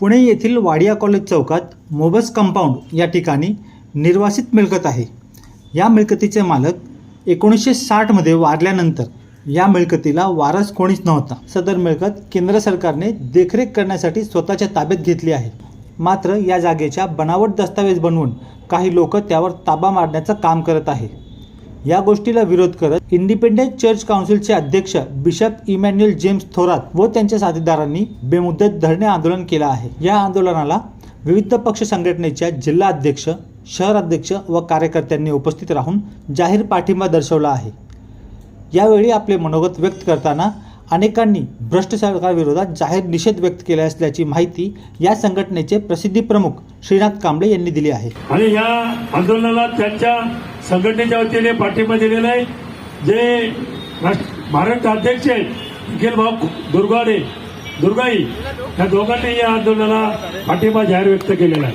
पुणे येथील वाडिया कॉलेज चौकात मोबस कंपाऊंड या ठिकाणी निर्वासित मिळकत आहे. या मिळकतीचे मालक एकोणीसशे साठमध्ये वारल्यानंतर या मिळकतीला वारस कोणीच नव्हता. सदर मिळकत केंद्र सरकारने देखरेख करण्यासाठी स्वतःच्या ताब्यात घेतली आहे. मात्र या जागेच्या बनावट दस्तावेज बनवून काही लोक त्यावर ताबा मारण्याचं काम करत आहे. या गोष्टीला विरोध करत इंडिपेंडेंट चर्च काउन्सिलचे अध्यक्ष बिशप इमॅन्युअल जेम्स थोरात व त्यांच्या साथीदारांनी बेमुदत धरणे आंदोलन केलं आहे. या आंदोलनाला विविध पक्ष संघटनेच्या जिल्हा अध्यक्ष शहर अध्यक्ष व कार्यकर्त्यांनी उपस्थित राहून जाहीर पाठिंबा दर्शवला आहे. यावेळी आपले मनोगत व्यक्त करताना अनेकांनी भ्रष्टाचाराविरोधात जाहीर निषेध व्यक्त केला असल्याची माहिती या संघटनेचे प्रसिद्धी प्रमुख श्रीनाथ कांबळे यांनी दिली आहे. आणि या आंदोलनाला त्यांच्या संघटनेच्या वतीने पाठिंबा दिलेला आहे. जे राष्ट्र- महाराष्ट्र अध्यक्ष निखिल भाऊ दुर्गाडे दुर्गाई या दोघांनी या आंदोलनाला पाठिंबा जाहीर व्यक्त केलेला आहे.